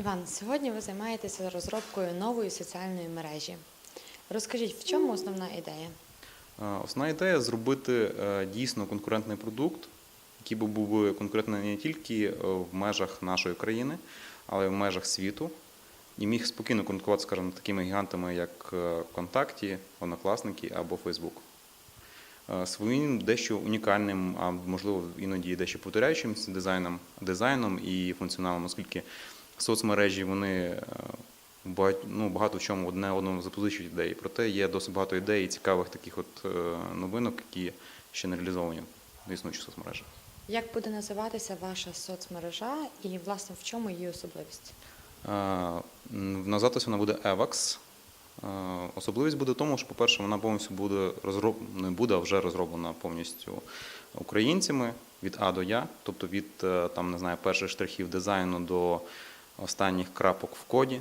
Іван, сьогодні ви займаєтеся розробкою нової соціальної мережі. Розкажіть, в чому основна ідея? Основна ідея зробити е, дійсно конкурентний продукт, який би був конкурентний не тільки е, в межах нашої країни, але й в межах світу, і міг спокійно конкурувати, скажімо, такими гігантами, як е, ВКонтакті, Однокласники або Фейсбук. Своїм дещо унікальним, а можливо іноді дещо повторяючимся дизайном, дизайном і функціоналом, оскільки соцмережі вони е, ну, багато в чому одне одному запозичують ідеї. Проте є досить багато ідей і цікавих таких от е, новинок, які ще не реалізовані в існуючих соцмережах. Як буде називатися ваша соцмережа і, власне, в чому її особливість? Е, Називатися вона буде EVAX. Особливість буде в тому, що, по-перше, вона повністю буде розроб... не буде, а вже розроблена повністю українцями від А до Я, тобто від там, не знаю, перших штрихів дизайну до останніх крапок в коді.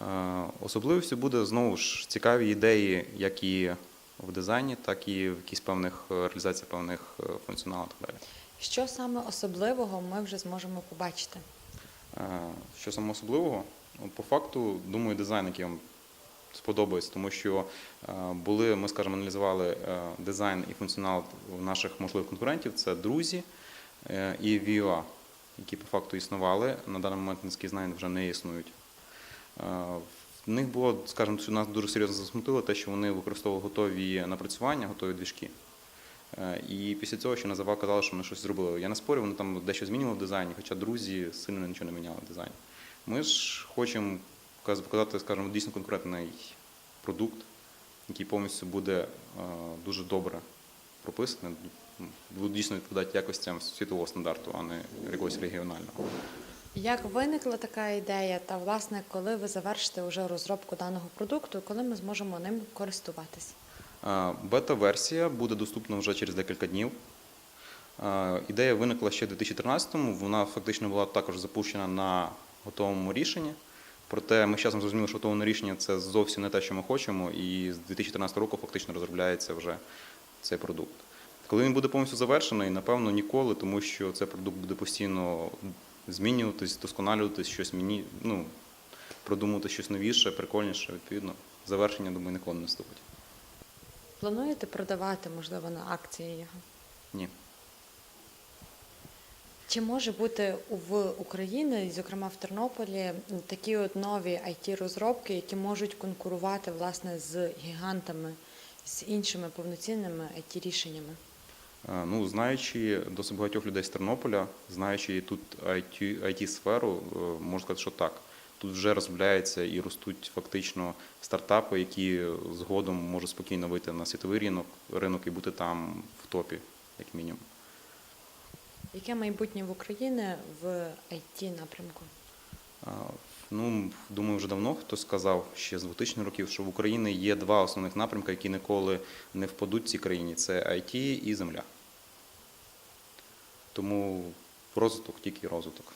Е, Особливістю буде знову ж цікаві ідеї, як і в дизайні, так і в якісь певних е, реалізації певних е, функціоналів так далі. Що саме особливого ми вже зможемо побачити? Що саме особливого? Ну, По факту, думаю, дизайн, який вам сподобається, тому що були, ми, скажімо, аналізували дизайн і функціонал наших можливих конкурентів. Це друзі і VOA, які по факту існували. На даний момент низький знань вже не існують. Е, В них було, скажімо, нас дуже серйозно засмутило те, що вони використовували готові напрацювання, готові двіжки. Е, І після цього ще називав, казали, що ми щось зробили. Я не спорю, вони там дещо змінили в дизайні, хоча друзі сильно нічого не міняли в дизайні. Ми ж хочемо показати, скажімо, дійсно конкретний продукт, який повністю буде е, дуже добре прописаний, буде дійсно відповідати якостям світового стандарту, а не якогось регіонального. Як виникла така ідея, та власне, коли ви завершите вже розробку даного продукту, коли ми зможемо ним користуватись? Е, Бета-версія буде доступна вже через декілька днів. Ідея виникла ще в 2013-му, вона фактично була також запущена на готовому рішенні. Проте ми з часом зрозуміли, що готове рішення це зовсім не те, що ми хочемо, і з 2014 року фактично розробляється вже цей продукт. Коли він буде повністю завершений, напевно, ніколи, тому що цей продукт буде постійно змінюватись, досконалюватись, щось мені, ну, продумувати щось новіше, прикольніше, відповідно. Завершення, думаю, ніколи не наступить. Плануєте продавати, можливо, на акції його? Ні. Чи може бути в Україні, зокрема в Тернополі, такі от нові it розробки які можуть конкурувати власне з гігантами, з іншими повноцінними it рішеннями Ну, знаючи досить багатьох людей з Тернополя, знаючи тут IT, сферу можу сказати, що так. Тут вже розробляються і ростуть фактично стартапи, які згодом можуть спокійно вийти на світовий ринок, ринок і бути там в топі, як мінімум. Яке майбутнє в Україні в it напрямку? Ну, думаю, вже давно хтось сказав ще з 2000 років, що в Україні є два основних напрямки, які ніколи не впадуть цій країні: це IT і земля. Тому розвиток тільки розвиток.